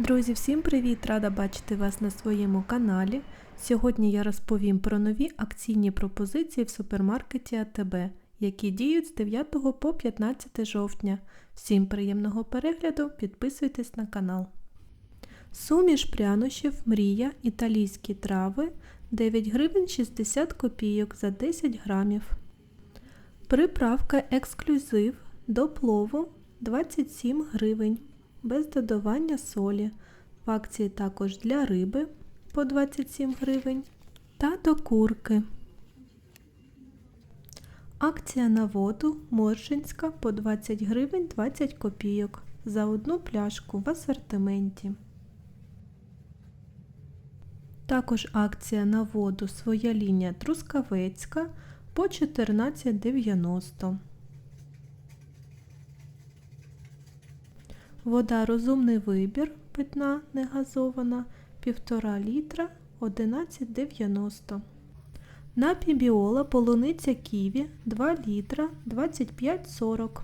Друзі, всім привіт! Рада бачити вас на своєму каналі. Сьогодні я розповім про нові акційні пропозиції в супермаркеті АТБ, які діють з 9 по 15 жовтня. Всім приємного перегляду, підписуйтесь на канал. Суміш прянощів Мрія італійські трави 9 гривень 60 копійок за 10 грамів. Приправка ексклюзив до плову 27 гривень без додавання солі. В акції також для риби по 27 гривень та до курки. Акція на воду Моршинська по 20 гривень 20 копійок за одну пляшку в асортименті. Також акція на воду своя лінія Трускавецька по 14,90. Вода розумний вибір питна негазована 1,5 літра 11,90. Напій біола полуниця ківі 2 літра 25,40.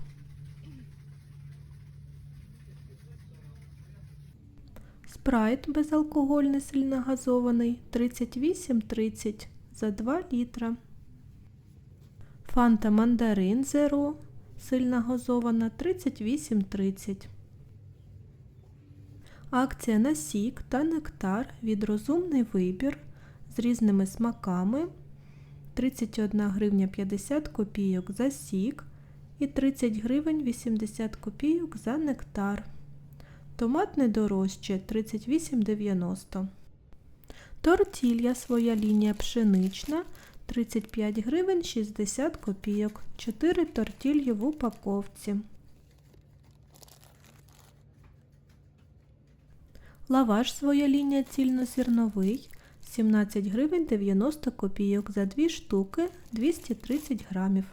Спрайт безалкогольний сильногазований 38,30 за 2 літра. Фанта мандарин зеро сильногазована 38,30. Акція на сік та нектар від розумний вибір з різними смаками 31 гривня 50 копійок за сік і 30 гривень 80 копійок за нектар. Томат не дорожче 38,90. Тортілья своя лінія пшенична 35 гривень 60 копійок. 4 тортільї в упаковці. Лаваш своя лінія цільнозерновий 17 гривень 90 копійок за 2 штуки 230 грамів.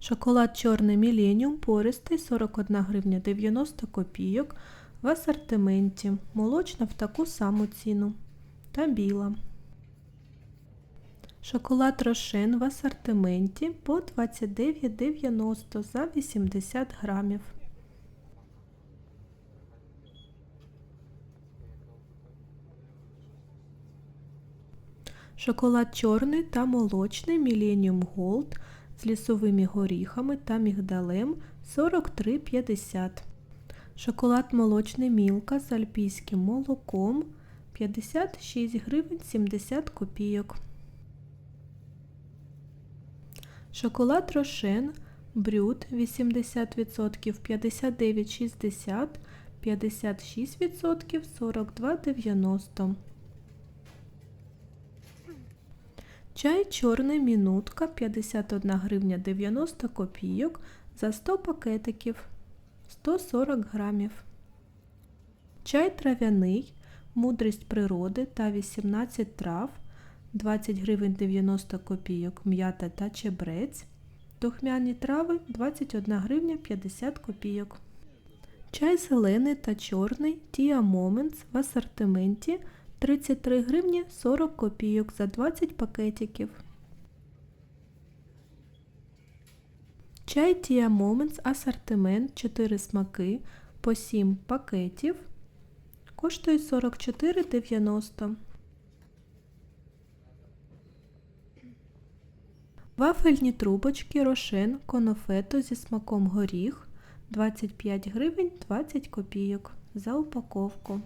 Шоколад чорний Міленіум пористий 41 гривня 90 копійок в асортименті. Молочна в таку саму ціну. Та біла. Шоколад Рошен в асортименті по 29,90 за 80 грамів. Шоколад чорний та молочний Millennium Gold з лісовими горіхами та мігдалем 43,50. Шоколад молочний Мілка з альпійським молоком 56 гривень 70 копійок. Шоколад Рошен Брют 80% 59,60, 56% 42,90. Чай чорний мінутка 51 гривня 90 копійок за 100 пакетиків 140 грамів. Чай трав'яний, мудрість природи та 18 трав 20 гривень 90 копійок м'ята та чебрець. Духмяні трави 21 гривня 50 копійок. Чай зелений та чорний Tia Moments в асортименті 33 гривні 40 копійок за 20 пакетиків. Чай Tia Moments асортимент 4 смаки по 7 пакетів. Коштує 44,90. Вафельні трубочки Рошен Конофето зі смаком горіх 25 гривень 20 копійок за упаковку.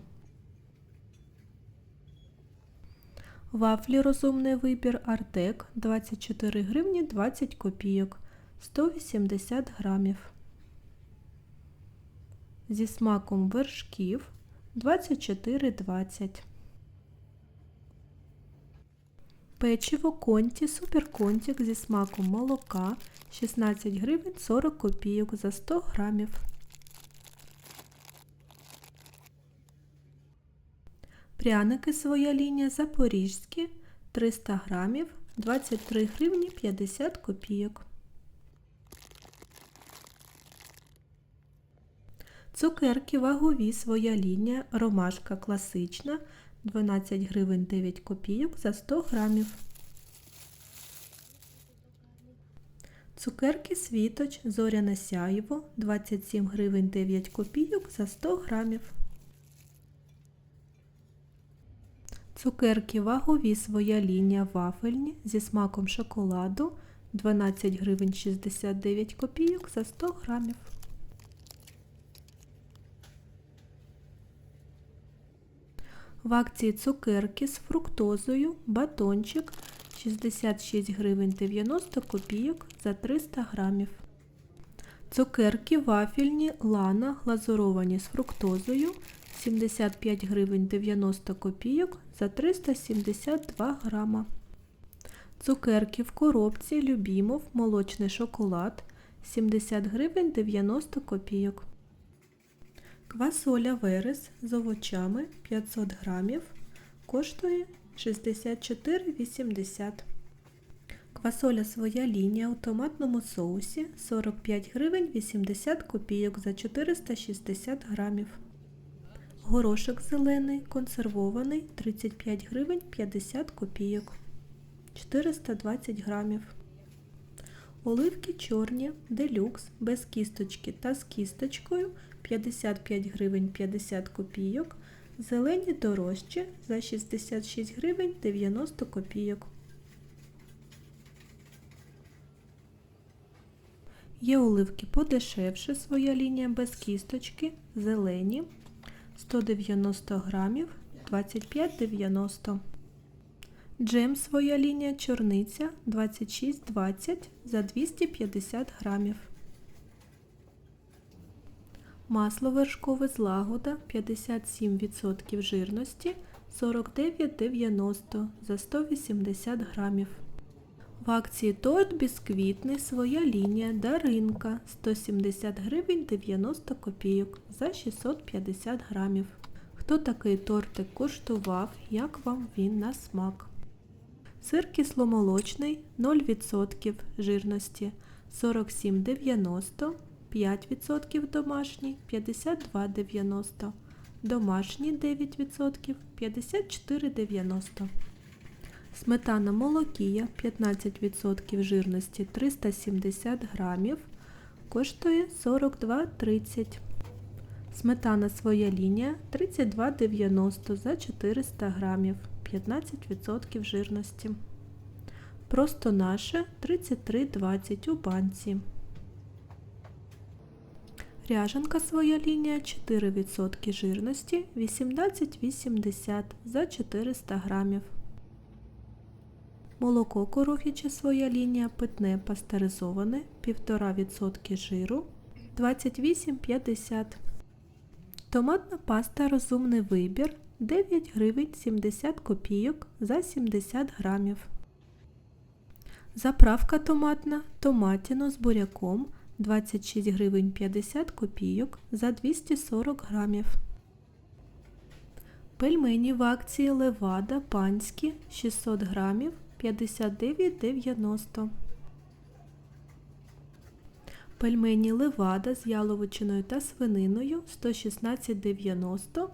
Вафлі розумний вибір Артек 24 гривні 20 копійок 180 грамів. Зі смаком вершків 24,20. Печиво конті суперконтік зі смаком молока 16 гривень 40 копійок за 100 грамів. Пряники своя лінія запорізькі 300 грамів 23 гривні 50 копійок. Цукерки вагові своя лінія ромашка класична 12 гривень 9 копійок за 100 грамів. Цукерки світоч зоряне сяєво 27 гривень 9 копійок за 100 грамів. Цукерки вагові своя лінія вафельні зі смаком шоколаду 12 гривень 69 копійок за 100 грамів. В акції цукерки з фруктозою батончик 66 гривень 90 копійок за 300 грамів. Цукерки вафельні лана глазуровані з фруктозою 75 гривень 90 копійок за 372 грама. Цукерки в коробці Любімов молочний шоколад 70 гривень 90 копійок. Квасоля Верес з овочами 500 грамів коштує 64,80. Квасоля своя лінія у томатному соусі 45 гривень 80 копійок за 460 грамів. Горошок зелений консервований 35 гривень 50 копійок 420 грамів. Оливки чорні делюкс без кісточки та з кісточкою 55 гривень 50 копійок. Зелені дорожчі за 66 гривень 90 копійок. Є оливки подешевше, своя лінія без кісточки, зелені 190 грамів 25,90. Джем своя лінія чорниця 26,20 за 250 грамів. Масло вершкове злагода 57% жирності 49,90 за 180 грамів. В акції торт бісквітний своя лінія Даринка 170 гривень 90 копійок за 650 грамів. Хто такий тортик куштував, як вам він на смак? Сир кисломолочний 0% жирності 47,90 5% домашній 52,90 домашній 9% 54,90 Сметана молокія 15% жирності 370 грамів коштує 42,30 Сметана своя лінія 32,90 за 400 грамів 15% жирності. Просто наше 33,20 у банці. Ряжанка своя лінія 4% жирності 18,80 за 400 грамів. Молоко коров'яче своя лінія питне пастеризоване 1,5% жиру 28,50 Томатна паста розумний вибір 9 гривень 70 копійок за 70 грамів. Заправка томатна томатіно з буряком 26 гривень 50 копійок за 240 грамів. Пельмені в акції Левада панські 600 грамів 59,90. Пельмені Левада з яловичиною та свининою 116,90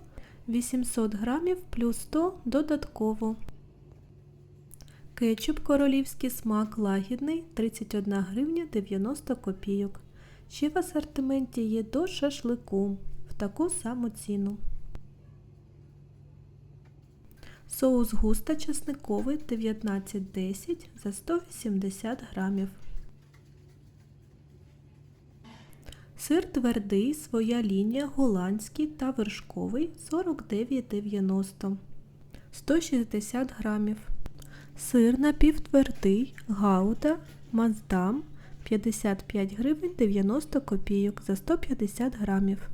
800 грамів плюс 100 додатково. Кетчуп королівський смак лагідний 31 гривня 90 копійок. Ще в асортименті є до шашлику в таку саму ціну. Соус густа чесниковий 19,10 за 180 грамів. Сир твердий, своя лінія голландський та вершковий 49,90 160 грамів. Сир напівтвердий гауда маздам 55 гривень 90 копійок за 150 грамів.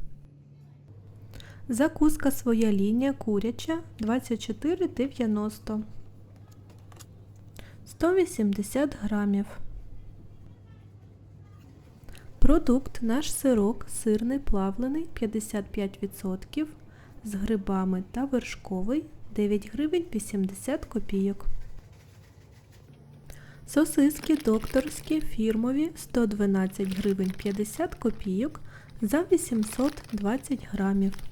Закуска своя лінія куряча 24,90 180 грамів. Продукт наш сирок сирний плавлений 55% з грибами та вершковий 9 гривень 80 копійок. Сосиски докторські фірмові 112 гривень 50 копійок за 820 грамів.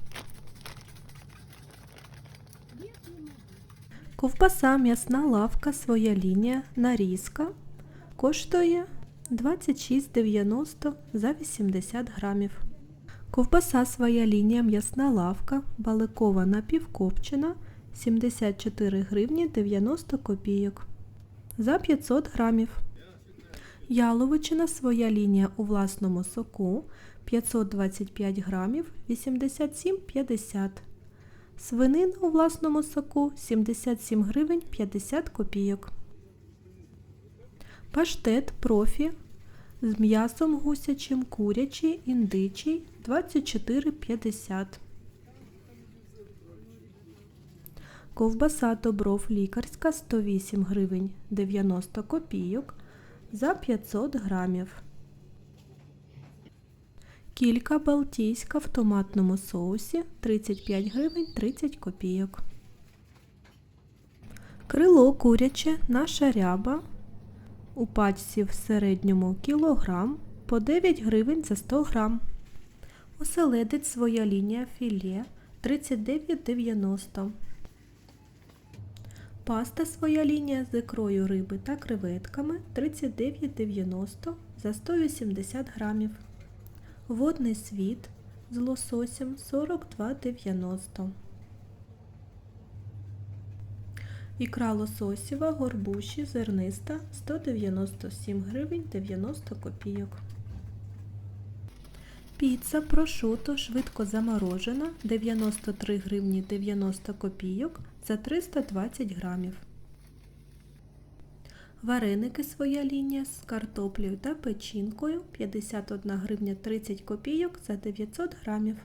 Ковбаса м'ясна лавка своя лінія нарізка коштує 26,90 за 80 грамів. Ковбаса своя лінія м'ясна лавка баликова напівкопчена 74 гривні 90 копійок. За 500 грамів. Яловичина своя лінія у власному соку 525 грамів 87,50. Свинина у власному соку 77 гривень 50 копійок. Паштет профі з м'ясом гусячим, курячий, індичий 24,50. Ковбаса Добров лікарська 108 гривень 90 копійок за 500 грамів. Кілька балтійська в томатному соусі 35 гривень 30 копійок. Крило куряче наша ряба у пачці в середньому кілограм по 9 гривень за 100 грам. Оселедець своя лінія філе 39,90. Паста своя лінія з ікрою риби та креветками 39,90 за 180 грамів. Водний світ з лососем 42,90. Ікра лососєва, горбуші, зерниста 197 гривень 90 копійок. Піца прошуто швидко заморожена 93 гривні 90 копійок за 320 грамів. Вареники своя лінія з картоплею та печінкою 51 гривня 30 копійок за 900 грамів.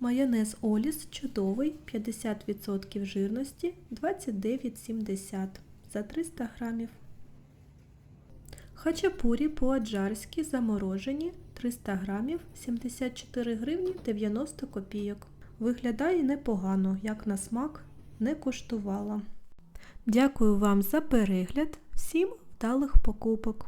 Майонез Оліс чудовий 50% жирності 29,70 за 300 грамів. Хачапурі по-аджарськи заморожені 300 грамів 74 гривні 90 копійок. Виглядає непогано, як на смак не коштувала. Дякую вам за перегляд. Всім вдалих покупок!